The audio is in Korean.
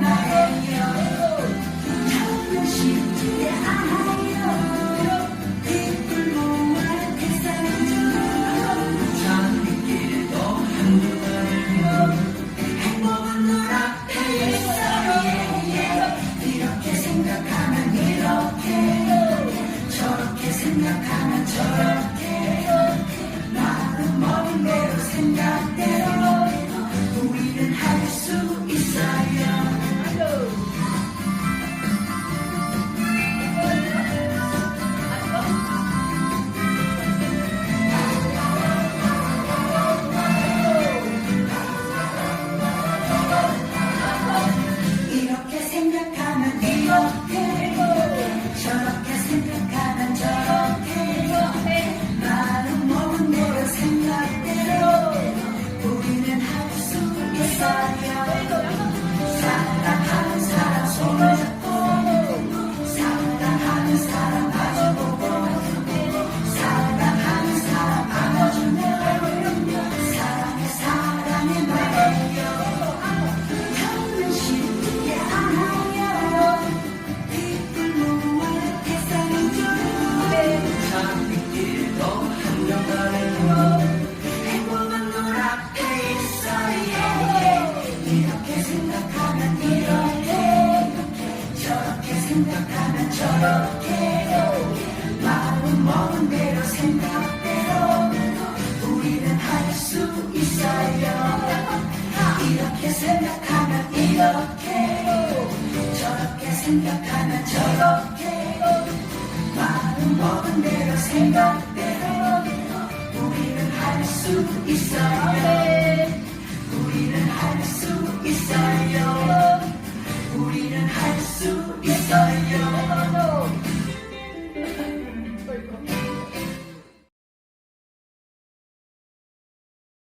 night. walking. 생각하면 저렇게요 마음 먹은 대로 생각대로 우리는 할 수 있어요. 이렇게 생각하면 이렇게요 저렇게 생각하면 저렇게요 마음 먹은 대로 생각대로 우리는 할 수 있어요. 우리는 할 수 있어요.